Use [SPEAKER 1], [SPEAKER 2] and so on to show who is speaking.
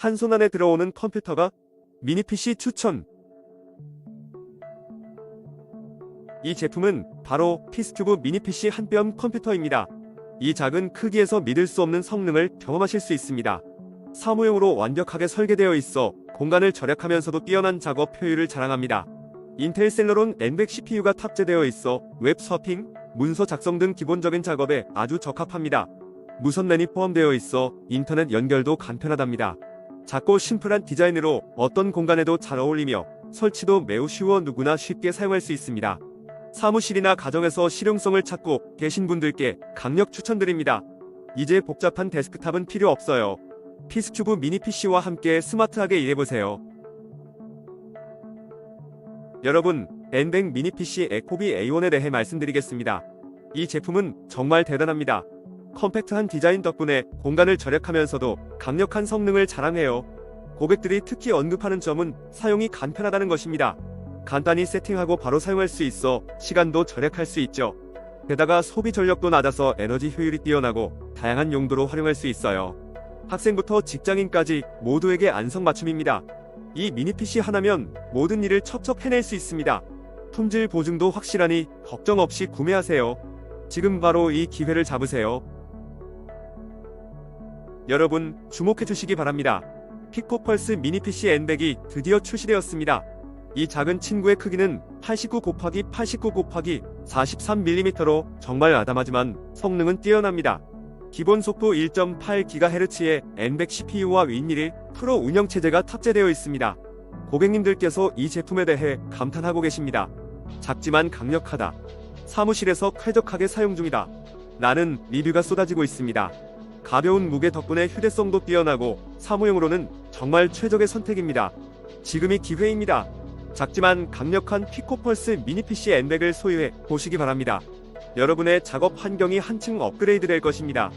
[SPEAKER 1] 한 손 안에 들어오는 컴퓨터가 미니 PC 추천. 이 제품은 바로 피스큐브 미니 PC 한 뼘 컴퓨터입니다. 이 작은 크기에서 믿을 수 없는 성능을 경험하실 수 있습니다. 사무용으로 완벽하게 설계되어 있어 공간을 절약하면서도 뛰어난 작업 효율을 자랑합니다. 인텔 셀러론 N100 CPU가 탑재되어 있어 웹 서핑, 문서 작성 등 기본적인 작업에 아주 적합합니다. 무선 랜이 포함되어 있어 인터넷 연결도 간편하답니다. 작고 심플한 디자인으로 어떤 공간에도 잘 어울리며 설치도 매우 쉬워 누구나 쉽게 사용할 수 있습니다. 사무실이나 가정에서 실용성을 찾고 계신 분들께 강력 추천드립니다. 이제 복잡한 데스크탑은 필요 없어요. 피스큐브 미니 PC와 함께 스마트하게 일해보세요. 여러분, N100 미니 PC 에코비 A1에 대해 말씀드리겠습니다. 이 제품은 정말 대단합니다. 컴팩트한 디자인 덕분에 공간을 절약하면서도 강력한 성능을 자랑해요. 고객들이 특히 언급하는 점은 사용이 간편하다는 것입니다. 간단히 세팅하고 바로 사용할 수 있어 시간도 절약할 수 있죠. 게다가 소비 전력도 낮아서 에너지 효율이 뛰어나고 다양한 용도로 활용할 수 있어요. 학생부터 직장인까지 모두에게 안성맞춤입니다. 이 미니 PC 하나면 모든 일을 척척 해낼 수 있습니다. 품질 보증도 확실하니 걱정 없이 구매하세요. 지금 바로 이 기회를 잡으세요. 여러분 주목해 주시기 바랍니다. 피코펄스 미니 PC N100이 드디어 출시되었습니다. 이 작은 친구의 크기는 89 곱하기 89 곱하기 43mm로 정말 아담하지만 성능은 뛰어납니다. 기본 속도 1.8GHz의 N100 CPU와 윈1 프로 운영체제가 탑재되어 있습니다. 고객님들께서 이 제품에 대해 감탄하고 계십니다. 작지만 강력하다. 사무실에서 쾌적하게 사용 중이다. 나는 리뷰가 쏟아지고 있습니다. 가벼운 무게 덕분에 휴대성도 뛰어나고 사무용으로는 정말 최적의 선택입니다. 지금이 기회입니다. 작지만 강력한 피코펄스 미니 PC N100을 소유해 보시기 바랍니다. 여러분의 작업 환경이 한층 업그레이드 될 것입니다.